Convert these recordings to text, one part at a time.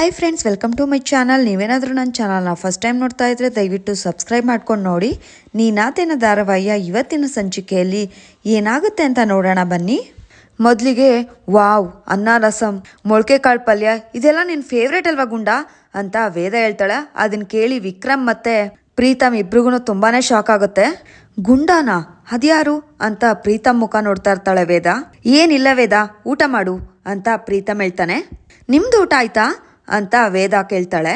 Hi friends welcome to my channel ನೀವೇನಾದರೂ ನನ್ನ ಚಾನಲ್ನ ಫಸ್ಟ್ ಟೈಮ್ ನೋಡ್ತಾ ಇದ್ರೆ ದಯವಿಟ್ಟು ಸಬ್ಸ್ಕ್ರೈಬ್ ಮಾಡ್ಕೊಂಡು ನೋಡಿ. ನೀನಾತೇನ ಧಾರಾವಾಹಿಯ ಇವತ್ತಿನ ಸಂಚಿಕೆಯಲ್ಲಿ ಏನಾಗುತ್ತೆ ಅಂತ ನೋಡೋಣ ಬನ್ನಿ. ಮೊದಲಿಗೆ ವಾವ್, ಅನ್ನ ರಸಂ, ಮೊಳಕೆ ಕಾಳು ಪಲ್ಯ, ಇದೆಲ್ಲ ನಿನ್ನ ಫೇವ್ರೇಟ್ ಅಲ್ವಾ ಗುಂಡ? ಅಂತ ವೇದ ಹೇಳ್ತಾಳೆ. ಅದನ್ನ ಕೇಳಿ ವಿಕ್ರಮ್ ಮತ್ತೆ ಪ್ರೀತಮ್ ಇಬ್ರಿಗೂ ತುಂಬಾನೇ ಶಾಕ್ ಆಗುತ್ತೆ. ಗುಂಡಾನ? ಅದ್ಯಾರು? ಅಂತ ಪ್ರೀತಮ್ ಮುಖ ನೋಡ್ತಾ ಇರ್ತಾಳೆ ವೇದ. ಏನಿಲ್ಲ ವೇದ, ಊಟ ಮಾಡು, ಅಂತ ಪ್ರೀತಮ್ ಹೇಳ್ತಾನೆ. ನಿಮ್ದು ಊಟ ಆಯ್ತಾ? ಅಂತ ವೇದ ಕೇಳ್ತಾಳೆ.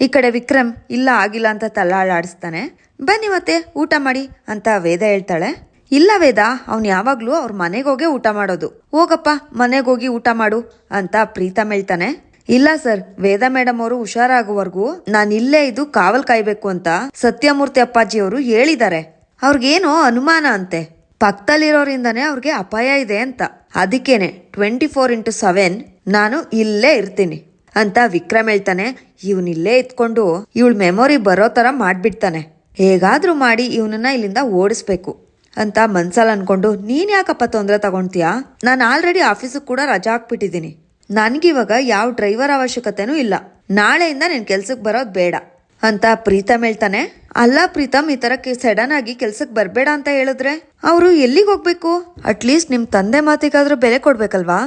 ಈ ಕಡೆ ವಿಕ್ರಮ್, ಇಲ್ಲ ಆಗಿಲ್ಲ ಅಂತ ತಲ್ಲಾಳಾಡಿಸ್ತಾನೆ ಬನ್ನಿ ಮತ್ತೆ ಊಟ ಮಾಡಿ ಅಂತ ವೇದ ಹೇಳ್ತಾಳೆ. ಇಲ್ಲ ವೇದ, ಅವ್ನು ಯಾವಾಗ್ಲೂ ಅವ್ರ ಮನೆಗೆ ಹೋಗೇ ಊಟ ಮಾಡೋದು. ಹೋಗಪ್ಪ, ಮನೆಗೆ ಹೋಗಿ ಊಟ ಮಾಡು ಅಂತ ಪ್ರೀತಮ್ ಹೇಳ್ತಾನೆ. ಇಲ್ಲ ಸರ್, ವೇದ ಮೇಡಮ್ ಅವರು ಹುಷಾರಾಗುವವರೆಗೂ ನಾನು ಇಲ್ಲೇ ಇದು ಕಾವಲ್ ಕಾಯ್ಬೇಕು ಅಂತ ಸತ್ಯಮೂರ್ತಿ ಅಪ್ಪಾಜಿ ಅವರು ಹೇಳಿದ್ದಾರೆ. ಅವ್ರಿಗೇನೋ ಅನುಮಾನ ಅಂತೆ. ಪಕ್ಕದಲ್ಲಿರೋರಿಂದಾನೆ ಅವ್ರಿಗೆ ಅಪಾಯ ಇದೆ ಅಂತ. ಅದಕ್ಕೇನೆ, ಟ್ವೆಂಟಿ ಫೋರ್ ಇಂಟು ಸೆವೆನ್ ನಾನು ಇಲ್ಲೇ ಇರ್ತೀನಿ. ಅಂತ ವಿಕ್ರಮ್ ಹೇಳ್ತಾನೆ. ಇವನಿಲ್ಲೇ ಇತ್ಕೊಂಡು ಇವಳ ಮೆಮೊರಿ ಬರೋ ತರ ಮಾಡ್ಬಿಡ್ತಾನೆ. ಹೇಗಾದರೂ ಮಾಡಿ ಇವನನ್ನ ಇಲ್ಲಿಂದ ಓಡಿಸ್ಬೇಕು ಅಂತ ಮನ್ಸಲ್ಲಿ ಅನ್ಕೊಂಡು, ನೀನು ಯಾಕಪ್ಪ ತೊಂದರೆ ತಗೊಂತೀಯಾ ನಾನು ಆಲ್ರೆಡಿ ಆಫೀಸಿಗೆ ಕೂಡ ರಜಾ ಹಾಕ್ಬಿಟ್ಟಿದ್ದೀನಿ. ನನಗಿವಾಗ ಯಾವ ಡ್ರೈವರ್ ಅವಶ್ಯಕತೆನೂ ಇಲ್ಲ. ನಾಳೆಯಿಂದ ನಿನ್ ಕೆಲ್ಸಕ್ಕೆ ಬರೋದು ಬೇಡ ಅಂತ ಪ್ರೀತಮ್ ಹೇಳ್ತಾನೆ. ಅಲ್ಲ ಪ್ರೀತಮ್, ಈ ತರ ಸಡನ್ ಆಗಿ ಕೆಲ್ಸಕ್ಕೆ ಬರಬೇಡ ಅಂತ ಹೇಳಿದ್ರೆ? ಅವರು ಎಲ್ಲಿಗೆ ಹೋಗ್ಬೇಕು? ಅಟ್ಲೀಸ್ಟ್ ನಿಮ್ಮ ತಂದೆ ಮಾತಿಗಾದ್ರೂ ಬೆಲೆ ಕೊಡ್ಬೇಕಲ್ವಾ?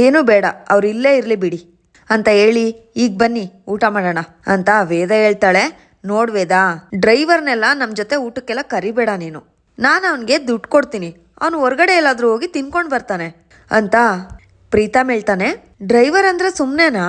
ಏನು ಬೇಡ, ಅವ್ರು ಇಲ್ಲೇ ಇರ್ಲಿ ಬಿಡಿ. ಅಂತ ಹೇಳಿ, ಈಗ ಬನ್ನಿ, ಊಟ ಮಾಡೋಣ ಅಂತ ವೇದ ಹೇಳ್ತಾಳೆ. ನೋಡ್ ವೇದ, ಡ್ರೈವರ್ನೆಲ್ಲ ನಮ್ಮ ಜೊತೆ ಊಟಕ್ಕೆಲ್ಲ ಕರಿಬೇಡ ನೀನು. ನಾನು ಅವನಿಗೆ ದುಡ್ಡು ಕೊಡ್ತೀನಿ. ಅವನು ಹೊರಗಡೆ ಎಲ್ಲಾದರೂ ಹೋಗಿ ತಿನ್ಕೊಂಡು ಬರ್ತಾನೆ ಅಂತ ಪ್ರೀತಾ ಹೇಳ್ತಾನೆ. ಡ್ರೈವರ್ ಅಂದ್ರೆ ಸುಮ್ಮನೆನಾ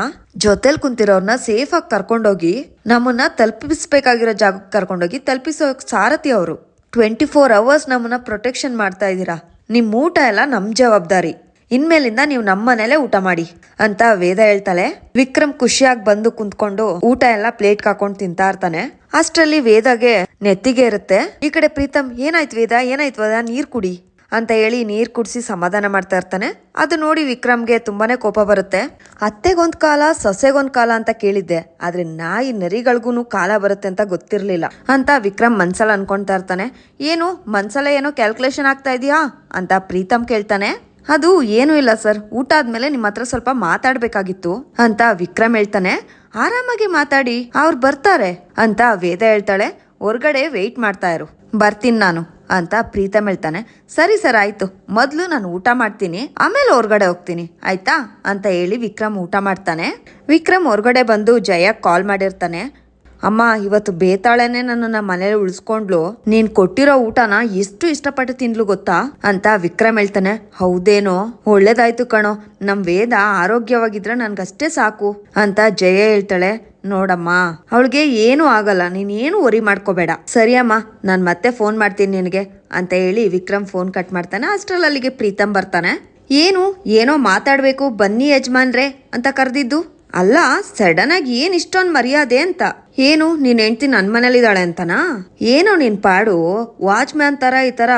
ಜೊತೆಲಿ ಕುಂತಿರೋರ್ನ ಸೇಫ್ ಆಗಿ ಕರ್ಕೊಂಡೋಗಿ, ನಮ್ಮನ್ನ ತಲುಪಿಸ್ಬೇಕಾಗಿರೋ ಜಾಗಕ್ಕೆ ಕರ್ಕೊಂಡೋಗಿ ತಲುಪಿಸೋ ಸಾರಥಿ ಅವರು. ಟ್ವೆಂಟಿ ಫೋರ್ ಅವರ್ಸ್ ನಮ್ಮನ್ನ ಪ್ರೊಟೆಕ್ಷನ್ ಮಾಡ್ತಾ ಇದ್ದೀರಾ ನಿಮ್ಮ ಊಟ ಎಲ್ಲ ನಮ್ಮ ಜವಾಬ್ದಾರಿ. ಇನ್ಮೇಲಿಂದ ನೀವು ನಮ್ಮ ಮನೇಲೆ ಊಟ ಮಾಡಿ ಅಂತ ವೇದ ಹೇಳ್ತಾಳೆ. ವಿಕ್ರಮ್ ಖುಷಿಯಾಗಿ ಬಂದು ಕುಂತ್ಕೊಂಡು ಊಟ ಎಲ್ಲ ಪ್ಲೇಟ್ ಹಾಕೊಂಡು ತಿಂತಾ ಇರ್ತಾನೆ. ಅಷ್ಟರಲ್ಲಿ ವೇದಗೆ ನೆತ್ತಿಗೆ ಇರುತ್ತೆ. ಈ ಕಡೆ ಪ್ರೀತಮ್, ಏನಾಯ್ತು ವೇದ? ಏನಾಯ್ತು ವೇದ? ನೀರ್ ಕುಡಿ ಅಂತ ಹೇಳಿ ನೀರು ಕುಡಿಸಿ ಸಮಾಧಾನ ಮಾಡ್ತಾ ಇರ್ತಾನೆ. ಅದು ನೋಡಿ ವಿಕ್ರಮ್ಗೆ ತುಂಬಾನೇ ಕೋಪ ಬರುತ್ತೆ. ಅತ್ತೆಗೊಂದ್ ಕಾಲ, ಸೊಸೆಗೊಂದ್ ಕಾಲ ಅಂತ ಕೇಳಿದ್ದೆ. ಆದ್ರೆ ನಾಯಿ ನರಿಗಳಿಗೂ ಕಾಲ ಬರುತ್ತೆ ಅಂತ ಗೊತ್ತಿರಲಿಲ್ಲ ಅಂತ ವಿಕ್ರಮ್ ಮನ್ಸಲ್ಲಿ ಅನ್ಕೊಂತಾ ಇರ್ತಾನೆ. ಏನು, ಮನ್ಸಲ್ಲ ಏನೋ ಕ್ಯಾಲ್ಕುಲೇಷನ್ ಆಗ್ತಾ ಇದೆಯಾ? ಅಂತ ಪ್ರೀತಮ್ ಕೇಳ್ತಾನೆ. ಅದು ಏನೂ ಇಲ್ಲ, ಸರ್. ಊಟ ಆದ್ಮೇಲೆ ನಿಮ್ಮ ಹತ್ರ ಸ್ವಲ್ಪ ಮಾತಾಡ್ಬೇಕಾಗಿತ್ತು ಅಂತ ವಿಕ್ರಮ್ ಹೇಳ್ತಾನೆ. ಆರಾಮಾಗಿ ಮಾತಾಡಿ, ಅವ್ರು ಬರ್ತಾರೆ ಅಂತ ವೇದ ಹೇಳ್ತಾಳೆ. ಹೊರ್ಗಡೆ ವೆಯ್ಟ್ ಮಾಡ್ತಾ ಇರು. ಬರ್ತೀನಿ ನಾನು ಅಂತ ಪ್ರೀತಮ್ ಹೇಳ್ತಾನೆ. ಸರಿ, ಸರ್, ಆಯ್ತು. ಮೊದಲು ನಾನು ಊಟ ಮಾಡ್ತೀನಿ, ಆಮೇಲೆ ಹೊರ್ಗಡೆ ಹೋಗ್ತೀನಿ, ಆಯ್ತಾ? ಅಂತ ಹೇಳಿ ವಿಕ್ರಮ್ ಊಟ ಮಾಡ್ತಾನೆ. ವಿಕ್ರಮ್ ಹೊರ್ಗಡೆ ಬಂದು ಜಯ ಕಾಲ್ ಮಾಡಿರ್ತಾನೆ. ಅಮ್ಮ, ಇವತ್ತು ಬೇತಾಳೆನೆ ನನ್ನನ್ನ ಮನೇಲಿ ಉಳಿಸ್ಕೊಂಡ್ಲು. ನೀನ್ ಕೊಟ್ಟಿರೋ ಊಟನ ಎಷ್ಟು ಇಷ್ಟಪಟ್ಟು ತಿನ್ಲು ಗೊತ್ತಾ? ಅಂತ ವಿಕ್ರಮ್ ಹೇಳ್ತಾನೆ. ಹೌದೇನೋ? ಒಳ್ಳೇದಾಯ್ತು ಕಣೋ. ನಮ್ ವೇದ ಆರೋಗ್ಯವಾಗಿದ್ರೆ ನನ್ಗಷ್ಟೇ ಸಾಕು, ಅಂತ ಜಯ ಹೇಳ್ತಾಳೆ. ನೋಡಮ್ಮ, ಅವಳಿಗೆ ಏನು ಆಗಲ್ಲ. ನೀನೇನು ವರಿ ಮಾಡ್ಕೋಬೇಡ. ಸರಿ ಅಮ್ಮ, ನಾನ್ ಮತ್ತೆ ಫೋನ್ ಮಾಡ್ತೀನಿ ನಿನಗೆ, ಅಂತ ಹೇಳಿ ವಿಕ್ರಮ್ ಫೋನ್ ಕಟ್ ಮಾಡ್ತಾನೆ. ಅಷ್ಟರಲ್ಲಿ ಅಲ್ಲಿಗೆ ಪ್ರೀತಮ್ ಬರ್ತಾನೆ. ಏನು? ಏನೋ ಮಾತಾಡಬೇಕು, ಬನ್ನಿ ಯಜಮಾನ್ರೆ, ಅಂತ ಕರೆದಿದ್ದು? ಅಲ್ಲ ಸಡನ್ ಆಗಿ ಏನ್ ಇಷ್ಟೊಂದು ಮರ್ಯಾದೆ ಅಂತ? ಏನು, ನಿನ್ ಹೆಂಡ್ತಿ ನನ್ ಮನೇಲಿದ್ದಾಳೆ ಅಂತನಾ? ಏನೋ ನಿನ್ ಪಾಡು, ವಾಚ್ಮ್ಯಾನ್ ತರ ಈ ತರ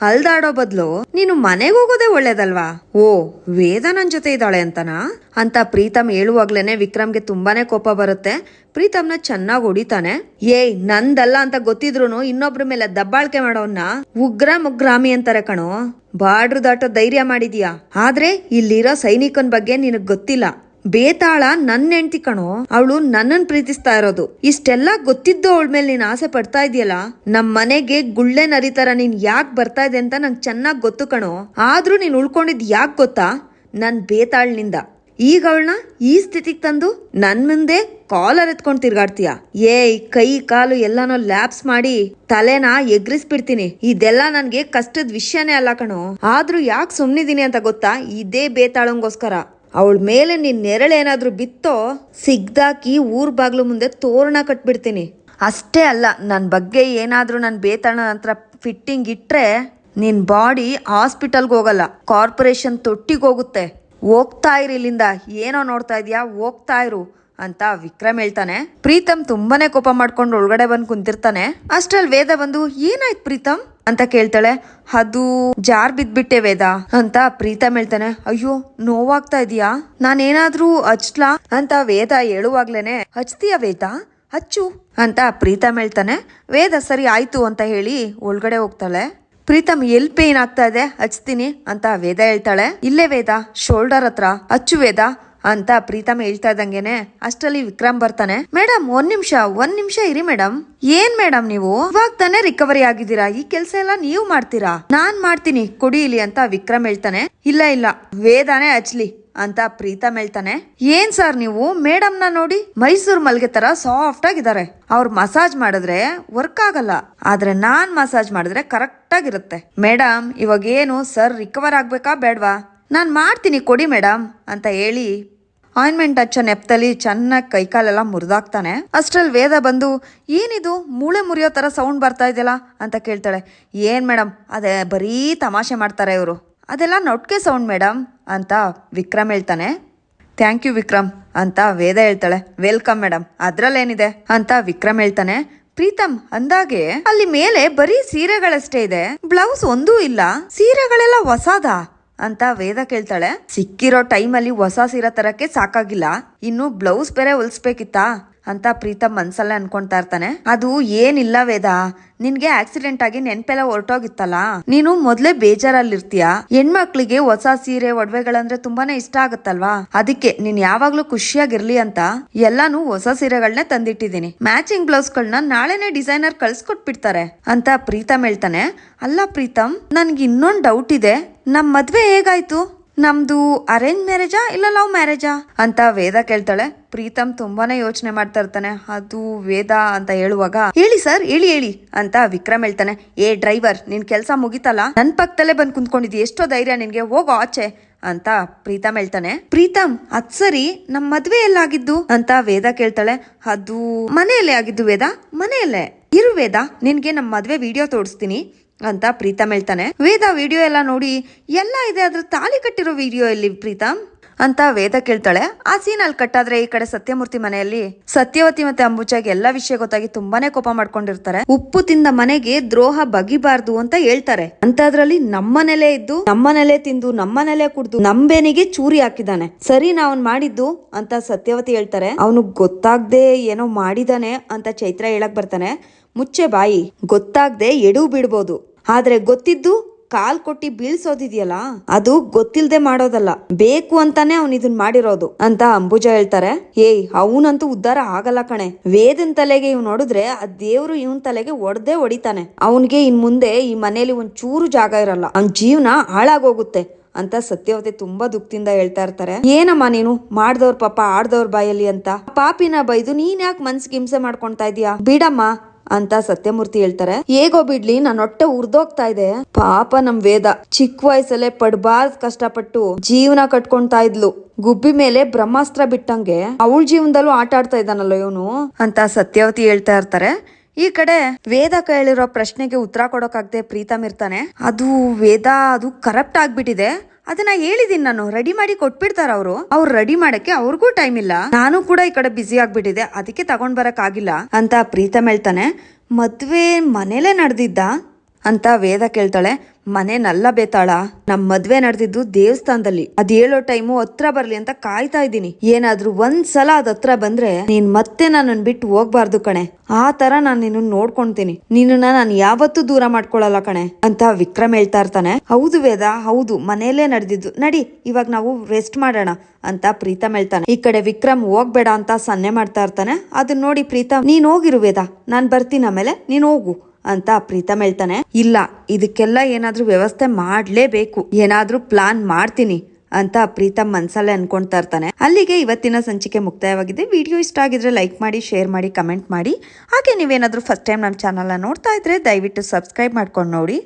ಅಲ್ದಾಡೋ ಬದ್ಲು ನೀನು ಮನೆಗೆ ಹೋಗೋದೇ ಒಳ್ಳೇದಲ್ವಾ? ಓ, ವೇದ ನನ್ ಜೊತೆ ಇದ್ದಾಳೆ ಅಂತನಾ? ಅಂತ ಪ್ರೀತಮ್ ಹೇಳುವಾಗ್ಲೇನೆ ವಿಕ್ರಮ್ಗೆ ತುಂಬಾನೇ ಕೋಪ ಬರುತ್ತೆ. ಪ್ರೀತಮ್ನ ಚೆನ್ನಾಗಿ ಹೊಡಿತಾನೆ. ಏಯ್, ನಂದಲ್ಲ ಅಂತ ಗೊತ್ತಿದ್ರು ಇನ್ನೊಬ್ರ ಮೇಲೆ ದಬ್ಬಾಳ್ಕೆ ಮಾಡೋನ್ನ ಉಗ್ರ ಮುಗ್ರಾಮಿ ಅಂತಾರೆ ಕಣೋ. ಬಾರ್ಡ್ರ್ ದಾಟೋ ಧೈರ್ಯ ಮಾಡಿದ್ಯಾ? ಆದ್ರೆ ಇಲ್ಲಿರೋ ಸೈನಿಕನ ಬಗ್ಗೆ ನಿನಗ್ ಗೊತ್ತಿಲ್ಲ. ಬೇತಾಳ ನನ್ನ ಹೆಂಡತಿ ಕಣೋ, ಅವಳು ನನ್ನನ್ ಪ್ರೀತಿಸ್ತಾ ಇರೋದು. ಇಷ್ಟೆಲ್ಲ ಗೊತ್ತಿದ್ದು ಅವಳ ಮೇಲೆ ನೀನ್ ಆಸೆ ಪಡ್ತಾ ಇದೆಯಲ್ಲ? ನಮ್ ಮನೆಗೆ ಗುಳ್ಳೆ ನರಿತರ ನೀನ್ ಯಾಕೆ ಬರ್ತಾ ಇದೆ ಅಂತ ನಂಗೆ ಚೆನ್ನಾಗ್ ಗೊತ್ತು ಕಣೋ. ಆದ್ರೂ ನೀನ್ ಉಳ್ಕೊಂಡಿದ್ ಯಾಕೆ ಗೊತ್ತಾ? ನನ್ ಬೇತಾಳ್ನಿಂದ. ಈಗ ಅವಳನ್ನ ಈ ಸ್ಥಿತಿಗೆ ತಂದು ನನ್ ಮುಂದೆ ಕಾಲರ್ ಎತ್ಕೊಂಡು ತಿರ್ಗಾಡ್ತೀಯ? ಏಯ್, ಕೈ, ಕಾಲು ಎಲ್ಲಾನೋ ಲ್ಯಾಪ್ಸ್ ಮಾಡಿ ತಲೆನ ಎಗ್ರಿಸ್ಬಿಡ್ತೀನಿ. ಇದೆಲ್ಲ ನನ್ಗೆ ಕಷ್ಟದ ವಿಷಯನೇ ಅಲ್ಲ ಕಣೋ. ಆದ್ರೂ ಯಾಕೆ ಸುಮ್ನಿದೀನಿ ಅಂತ ಗೊತ್ತಾ? ಇದೇ ಬೇತಾಳಂಗೋಸ್ಕರ. ಅವಳ ಮೇಲೆ ನಿನ್ನ ನೆರಳೇನಾದರೂ ಬಿತ್ತೋ ಸಿಗ್ದಾಕಿ ಊರ್ ಬಾಗ್ಲು ಮುಂದೆ ತೋರಣ ಕಟ್ಬಿಡ್ತೀನಿ. ಅಷ್ಟೇ ಅಲ್ಲ ನನ್ನ ಬಗ್ಗೆ ಏನಾದರೂ ನಾನು ಬೇತಾಳ ನಂತರ ಫಿಟ್ಟಿಂಗ್ ಇಟ್ರೆ ನಿನ್ನ ಬಾಡಿ ಹಾಸ್ಪಿಟಲ್ಗೆ ಹೋಗಲ್ಲ ಕಾರ್ಪೊರೇಷನ್ ತೊಟ್ಟಿಗೆ ಹೋಗುತ್ತೆ. ಹೋಗ್ತಾ ಇರು ಇಲ್ಲಿಂದ, ಏನೋ ನೋಡ್ತಾ ಇದೀಯಾ? ಹೋಗ್ತಾ ಇರು ಅಂತ ವಿಕ್ರಮ್ ಹೇಳ್ತಾನೆ. ಪ್ರೀತಮ್ ತುಂಬಾನೇ ಕೋಪ ಮಾಡ್ಕೊಂಡು ಒಳಗಡೆ ಬಂದು ಕುಂತಿರ್ತಾನೆ. ಅಷ್ಟ್ರಲ್ಲಿ ವೇದ ಬಂದು, ಏನಾಯ್ತು ಪ್ರೀತಮ್? ಅಂತ ಕೇಳ್ತಾಳೆ. ಅದು ಜಾರ್ ಬಿದ್ಬಿಟ್ಟೆ ವೇದ ಅಂತ ಪ್ರೀತಮ್ ಹೇಳ್ತಾನೆ. ಅಯ್ಯೋ, ನೋವಾಗ್ತಾ ಇದೀಯಾ? ನಾನೇನಾದ್ರೂ ಹಚ್ಲಾ ಅಂತ ವೇದ ಹೇಳುವಾಗ್ಲೇನೆ. ಹಚ್ತೀಯ ವೇದ? ಹಚ್ಚು ಅಂತ ಪ್ರೀತಾ ಹೇಳ್ತಾನೆ. ವೇದ, ಸರಿ ಆಯ್ತು ಅಂತ ಹೇಳಿ ಒಳಗಡೆ ಹೋಗ್ತಾಳೆ. ಪ್ರೀತಮ್ ಎಲ್ ಪೇನ್ ಆಗ್ತಾ ಇದೆ? ಹಚ್ತೀನಿ ಅಂತ ವೇದ ಹೇಳ್ತಾಳೆ. ಇಲ್ಲೇ ವೇದ, ಶೋಲ್ಡರ್ ಹತ್ರ. ಹಚ್ಚು ವೇದ. ಅಂತ ಪ್ರೀತಮ್ ಹೇಳ್ತಾ ಇದ್ದಂಗೆನೆ ಅಷ್ಟರಲ್ಲಿ ವಿಕ್ರಮ್ ಬರ್ತಾನೆ. ಮೇಡಮ್ ಒಂದ್ ನಿಮಿಷ ಒಂದ್ ನಿಮಿಷ ಇರಿ ಮೇಡಮ್ ಏನ್ ಮೇಡಮ್ ನೀವು? ಇವಾಗ ತಾನೇ ರಿಕವರಿ ಆಗಿದ್ದೀರಾ? ಈ ಕೆಲಸ ಎಲ್ಲ ನೀವು ಮಾಡ್ತೀರಾ? ನಾನ್ ಮಾಡ್ತೀನಿ, ಕೊಡಿ ಇಲ್ಲಿ ಅಂತ ವಿಕ್ರಮ್ ಹೇಳ್ತಾನೆ. ಇಲ್ಲ ಇಲ್ಲ, ವೇದಾನೇ ಹಚ್ಲಿ ಅಂತ ಪ್ರೀತಮ್ ಹೇಳ್ತಾನೆ. ಏನ್ ಸರ್ ನೀವು? ಮೇಡಮ್ನ ನೋಡಿ ಮೈಸೂರ್ ಮಲ್ಗೆ ತರ ಸಾಫ್ಟ್ ಆಗಿದ್ದಾರೆ. ಅವ್ರು ಮಸಾಜ್ ಮಾಡಿದ್ರೆ ವರ್ಕ್ ಆಗಲ್ಲ. ಆದ್ರೆ ನಾನ್ ಮಸಾಜ್ ಮಾಡಿದ್ರೆ ಕರೆಕ್ಟ್ ಆಗಿರುತ್ತೆ. ಮೇಡಮ್ ಇವಾಗ ಏನು ಸರ್ ರಿಕವರ್ ಆಗ್ಬೇಕಾ ಬೇಡ್ವಾ? ನಾನ್ ಮಾಡ್ತೀನಿ, ಕೊಡಿ ಮೇಡಮ್ ಅಂತ ಹೇಳಿ ಆಯಿಂಟ್ಮೆಂಟ್ ಹಚ್ಚೋ ನೆಪ್ತಲ್ಲಿ ಚೆನ್ನಾಗಿ ಕೈಕಾಲೆಲ್ಲ ಮುರಿದಾಗ್ತಾನೆ. ಅಷ್ಟ್ರಲ್ಲಿ ವೇದ ಬಂದು, ಏನಿದು? ಮೂಳೆ ಮುರಿಯೋ ಥರ ಸೌಂಡ್ ಬರ್ತಾ ಇದೆಯಲ್ಲ? ಅಂತ ಕೇಳ್ತಾಳೆ. ಏನು ಮೇಡಮ್ ಅದೇ ಬರೀ ತಮಾಷೆ ಮಾಡ್ತಾರೆ ಇವರು. ಅದೆಲ್ಲ ನೊಟ್ಕೆ ಸೌಂಡ್ ಮೇಡಮ್ ಅಂತ ವಿಕ್ರಮ್ ಹೇಳ್ತಾನೆ. ಥ್ಯಾಂಕ್ ಯು ವಿಕ್ರಮ್, ಅಂತ ವೇದ ಹೇಳ್ತಾಳೆ. ವೆಲ್ಕಮ್ ಮೇಡಮ್ ಅದ್ರಲ್ಲೇನಿದೆ? ಅಂತ ವಿಕ್ರಮ್ ಹೇಳ್ತಾನೆ. ಪ್ರೀತಮ್, ಅಂದಾಗೆ ಅಲ್ಲಿ ಮೇಲೆ ಬರೀ ಸೀರೆಗಳಷ್ಟೇ ಇದೆ. ಬ್ಲೌಸ್ ಒಂದೂ ಇಲ್ಲ. ಸೀರೆಗಳೆಲ್ಲ ಹೊಸಾದಾ? ಅಂತ ವೇದ ಕೇಳ್ತಾಳೆ. ಸಿಕ್ಕಿರೋ ಟೈಮಲ್ಲಿ ಹೊಸ ಸೀರೆ ತರಕ್ಕೆ ಸಾಕಾಗಿಲ್ಲ. ಇನ್ನು ಬ್ಲೌಸ್ ಬೇರೆ ಹೊಲ್ಸ್ಬೇಕಿತ್ತಾ? ಅಂತ ಪ್ರೀತಮ್ ಮನ್ಸಲ್ಲೇ ಅನ್ಕೊಂತಾ ಇರ್ತಾನೆ. ಅದು ಏನಿಲ್ಲ ವೇದ, ನಿನ್ಗೆ ಆಕ್ಸಿಡೆಂಟ್ ಆಗಿ ನೆನ್ಪೆಲ್ಲ ಹೊರಟೋಗಿತ್ತಲ್ಲ? ನೀನು ಮೊದ್ಲೇ ಬೇಜಾರಲ್ಲಿರ್ತೀಯ? ಹೆಣ್ಮಕ್ಳಿಗೆ ಹೊಸ ಸೀರೆ, ಒಡವೆಗಳಂದ್ರೆ ತುಂಬಾನೇ ಇಷ್ಟ ಆಗುತ್ತಲ್ವಾ? ಅದಕ್ಕೆ ನೀನ್ ಯಾವಾಗ್ಲೂ ಖುಷಿಯಾಗಿರ್ಲಿ ಅಂತ ಎಲ್ಲಾನು ಹೊಸ ಸೀರೆಗಳನ್ನ ತಂದಿಟ್ಟಿದೀನಿ ಮ್ಯಾಚಿಂಗ್ ಬ್ಲೌಸ್ ಗಳನ್ನ ನಾಳೆನೆ ಡಿಸೈನರ್ ಕಳ್ಸ್ಕೊಟ್ಬಿಡ್ತಾರೆ ಅಂತ ಪ್ರೀತಮ್ ಹೇಳ್ತಾನೆ. ಅಲ್ಲ ಪ್ರೀತಮ್, ನನ್ಗೆ ಇನ್ನೊಂದ್ ಡೌಟ್ ಇದೆ. ನಮ್ ಮದ್ವೆ ಹೇಗಾಯ್ತು? ನಮ್ದು ಅರೇಂಜ್ ಮ್ಯಾರೇಜಾ ಇಲ್ಲ ಲವ್ ಮ್ಯಾರೇಜಾ ಅಂತ ವೇದ ಕೇಳ್ತಾಳೆ. ಪ್ರೀತಮ್ ತುಂಬಾನೇ ಯೋಚನೆ ಮಾಡ್ತಾ ಇರ್ತಾನೆ. ಅದು ವೇದ ಅಂತ ಹೇಳುವಾಗ, ಹೇಳಿ ಸರ್, ಹೇಳಿ ಹೇಳಿ ಅಂತ ವಿಕ್ರಮ್ ಹೇಳ್ತಾನೆ. ಏ, ಡ್ರೈವರ್, ನಿನ್ ಕೆಲಸ ಮುಗಿತಲ್ಲ? ನನ್ ಪಕ್ಕದಲ್ಲೇ ಬಂದ್ ಕುಂತ್ಕೊಂಡಿದ್ದಿ, ಎಷ್ಟೋ ಧೈರ್ಯ ನಿನ್ಗೆ, ಹೋಗೋ ಆಚೆ ಅಂತ ಪ್ರೀತಮ್ ಹೇಳ್ತಾನೆ. ಪ್ರೀತಮ್, ಅದ್ ಸರಿ, ನಮ್ ಮದ್ವೆ ಎಲ್ಲಾಗಿದ್ದು? ಅಂತ ವೇದ ಕೇಳ್ತಾಳೆ. ಅದು ಮನೆಯಲ್ಲೇ ಆಗಿದ್ದು ವೇದ? ಮನೆಯಲ್ಲೇ? ಇರು ವೇದ, ನಿನ್ಗೆ ನಮ್ ಮದ್ವೆ ವಿಡಿಯೋ ತೋರಿಸ್ತೀನಿ ಅಂತ ಪ್ರೀತಮ್ ಹೇಳ್ತಾನೆ. ವೇದ ವಿಡಿಯೋ ಎಲ್ಲ ನೋಡಿ, ಎಲ್ಲ ಇದೆ ಅದ್ರ ತಾಳಿ ಕಟ್ಟಿರೋ ವಿಡಿಯೋ ಇಲ್ಲಿ ಪ್ರೀತಮ್? ಅಂತ ವೇದ ಕೇಳ್ತಾಳೆ. ಆ ಸೀನ್ ಅಲ್ಲಿ ಕಟ್ಟಾದ್ರೆ ಈ ಕಡೆ ಸತ್ಯಮೂರ್ತಿ ಮನೆಯಲ್ಲಿ ಸತ್ಯವತಿ ಮತ್ತೆ ಅಂಬುಜಾಗೆ ಎಲ್ಲಾ ವಿಷಯ ಗೊತ್ತಾಗಿ ತುಂಬಾನೇ ಕೋಪ ಮಾಡ್ಕೊಂಡಿರ್ತಾರೆ. ಉಪ್ಪು ತಿಂದ ಮನೆಗೆ ದ್ರೋಹ ಬಗಿಬಾರ್ದು ಅಂತ ಹೇಳ್ತಾರೆ. ಅಂತದ್ರಲ್ಲಿ ನಮ್ಮನೆಲೆ ಇದ್ದು, ನಮ್ಮನೆಲೆ ತಿಂದು, ನಮ್ಮನೆಲೆ ಕುಡ್ದು, ನಂಬೆನಿಗೆ ಚೂರಿ ಹಾಕಿದಾನೆ ಸರಿ ನಾ ಅವ್ನ್ ಮಾಡಿದ್ದು ಅಂತ ಸತ್ಯವತಿ ಹೇಳ್ತಾರೆ. ಅವನು ಗೊತ್ತಾಗ್ದೆ ಏನೋ ಮಾಡಿದಾನೆ ಅಂತ ಚೈತ್ರ ಹೇಳಕ್ ಬರ್ತಾನೆ. ಮುಚ್ಚೆ ಬಾಯಿ, ಗೊತ್ತಾಗ್ದೆ ಎಡು ಬಿಡ್ಬೋದು. ಆದ್ರೆ ಗೊತ್ತಿದ್ದು ಕಾಲ್ ಕೊಟ್ಟಿ ಬೀಳ್ಸೋದಿದ್ಯಲ್ಲ, ಅದು ಗೊತ್ತಿಲ್ದೆ ಮಾಡೋದಲ್ಲ. ಬೇಕು ಅಂತಾನೆ ಅವ್ನ್ ಇದನ್ ಮಾಡಿರೋದು ಅಂತ ಅಂಬುಜ ಹೇಳ್ತಾರೆ. ಏಯ್, ಅವನಂತೂ ಉದ್ಧಾರ ಆಗಲ್ಲ ಕಣೆ. ವೇದನ್ ತಲೆಗೆ ಇವ್ ನೋಡಿದ್ರೆ ಆ ದೇವ್ರು ಇವನ್ ತಲೆಗೆ ಒಡ್ದೆ ಹೊಡಿತಾನೆ. ಅವನ್ಗೆ ಇನ್ ಮುಂದೆ ಈ ಮನೇಲಿ ಒಂದ್ ಚೂರು ಜಾಗ ಇರಲ್ಲ. ಅವ್ನ್ ಜೀವನ ಹಾಳಾಗೋಗುತ್ತೆ ಅಂತ ಸತ್ಯವತೆ ತುಂಬಾ ದುಃಖದಿಂದ ಹೇಳ್ತಾ ಇರ್ತಾರೆ. ಏನಮ್ಮ ನೀನು? ಮಾಡ್ದವ್ರ ಪಾಪ, ಆಡ್ದವ್ರ ಬಾಯಲ್ಲಿ ಅಂತ. ಪಾಪಿನ ಬೈದು ನೀನ್ ಯಾಕೆ ಮನ್ಸಿಗೆ ಹಿಂಸೆ ಮಾಡ್ಕೊಂತಾ ಇದೀಯಾ? ಬಿಡಮ್ಮ. ಅಂತ ಸತ್ಯಮೂರ್ತಿ ಹೇಳ್ತಾರೆ. ಹೇಗೋ ಬಿಡ್ಲಿ ನನ್ನ ಹೊಟ್ಟೆ ಉರ್ದೋಗ್ತಾ ಇದೆ. ಪಾಪ ನಮ್ ವೇದ. ಚಿಕ್ಕ ವಯಸ್ಸಲ್ಲೇ ಪಡ್ಬಾರ್ದ್ ಕಷ್ಟಪಟ್ಟು ಜೀವನ ಕಟ್ಕೊಂತಾ ಇದ್ಲು. ಗುಬ್ಬಿ ಮೇಲೆ ಬ್ರಹ್ಮಾಸ್ತ್ರ ಬಿಟ್ಟಂಗೆ ಅವಳ ಜೀವನದಲ್ಲೂ ಆಟ ಆಡ್ತಾ ಇದ್ದಾನಲ್ಲ ಇವನು? ಅಂತ ಸತ್ಯವತಿ ಹೇಳ್ತಾ ಇರ್ತಾರೆ. ಈ ಕಡೆ ವೇದ ಕೇಳಿರೋ ಪ್ರಶ್ನೆಗೆ ಉತ್ತರ ಕೊಡೋಕಾಗ್ದೆ ಪ್ರೀತಮ್ ಇರ್ತಾನೆ. ಅದು ವೇದ, ಅದು ಕರಪ್ಟ್ ಆಗ್ಬಿಟ್ಟಿದೆ. ಅದನ್ನ ಹೇಳಿದೀನಿ ನಾನು. ರೆಡಿ ಮಾಡಿ ಕೊಟ್ಬಿಡ್ತಾರ ಅವರು. ಅವ್ರು ರೆಡಿ ಮಾಡಕ್ಕೆ ಅವ್ರಿಗೂ ಟೈಮ್ ಇಲ್ಲ. ನಾನು ಕೂಡ ಈ ಕಡೆ ಬ್ಯುಸಿ ಆಗ್ಬಿಟ್ಟಿದೆ. ಅದಕ್ಕೆ ತಗೊಂಡ್ ಬರಕ್ ಆಗಿಲ್ಲ ಅಂತ ಪ್ರೀತಮ್ ಹೇಳ್ತಾನೆ. ಮದ್ವೆ ಮನೇಲೆ ನಡೆದಿದ್ದ? ಅಂತ ವೇದ ಕೇಳ್ತಾಳೆ, ಮನೆ ನಲ್ಲ ಬೇತಾಳ? ನಮ್ ಮದ್ವೆ ನಡೆದಿದ್ದು ದೇವಸ್ಥಾನದಲ್ಲಿ. ಅದ್ ಹೇಳೋ ಟೈಮು ಹತ್ರ ಬರ್ಲಿ ಅಂತ ಕಾಯ್ತಾ ಇದ್ದೀನಿ. ಏನಾದ್ರೂ ಒಂದ್ ಸಲ ಅದ್ ಹತ್ರ ಬಂದ್ರೆ ನೀನ್ ಮತ್ತೆ ನನ್ನನ್ ಬಿಟ್ಟು ಹೋಗ್ಬಾರ್ದು ಕಣೆ. ಆ ತರ ನಾನ್ ನಿನ್ನ ನೋಡ್ಕೊಂತೀನಿ. ನಿನ್ನ ನಾನು ಯಾವತ್ತೂ ದೂರ ಮಾಡ್ಕೊಳಲ್ಲ ಕಣೆ, ಅಂತ ವಿಕ್ರಮ್ ಹೇಳ್ತಾ ಇರ್ತಾನೆ. ಹೌದು ವೇದ, ಹೌದು. ಮನೆಯಲ್ಲೇ ನಡೆದಿದ್ದು. ನಡಿ, ಇವಾಗ ನಾವು ರೆಸ್ಟ್ ಮಾಡೋಣ, ಅಂತ ಪ್ರೀತಮ್ ಹೇಳ್ತಾನೆ. ಈ ಕಡೆ ವಿಕ್ರಮ್ ಹೋಗ್ಬೇಡ ಅಂತ ಸನ್ನೆ ಮಾಡ್ತಾ ಇರ್ತಾನೆ. ಅದನ್ನ ನೋಡಿ ಪ್ರೀತಮ್, ನೀನ್ ಹೋಗಿರು ವೇದ. ನಾನ್ ಬರ್ತೀನಿ ಆಮೇಲೆ ನೀನ್ ಹೋಗು. ಅಂತ ಪ್ರೀತಮ್ ಹೇಳ್ತಾನೆ. ಇಲ್ಲ, ಇದಕ್ಕೆಲ್ಲ ಏನಾದ್ರೂ ವ್ಯವಸ್ಥೆ ಮಾಡ್ಲೇಬೇಕು. ಏನಾದ್ರೂ ಪ್ಲಾನ್ ಮಾಡ್ತೀನಿ ಅಂತ ಪ್ರೀತಮ್ ಮನ್ಸಲ್ಲೇ ಅನ್ಕೊಂತಾ ಇರ್ತಾನೆ. ಅಲ್ಲಿಗೆ ಇವತ್ತಿನ ಸಂಚಿಕೆ ಮುಕ್ತಾಯವಾಗಿದೆ. ವಿಡಿಯೋ ಇಷ್ಟ ಆಗಿದ್ರೆ ಲೈಕ್ ಮಾಡಿ, ಶೇರ್ ಮಾಡಿ, ಕಮೆಂಟ್ ಮಾಡಿ. ಹಾಗೆ ನೀವೇನಾದ್ರೂ ಫಸ್ಟ್ ಟೈಮ್ ನಮ್ಮ ಚಾನಲ್ನ ನೋಡ್ತಾ ಇದ್ರೆ ದಯವಿಟ್ಟು ಸಬ್ಸ್ಕ್ರೈಬ್ ಮಾಡ್ಕೊಂಡು ನೋಡಿ.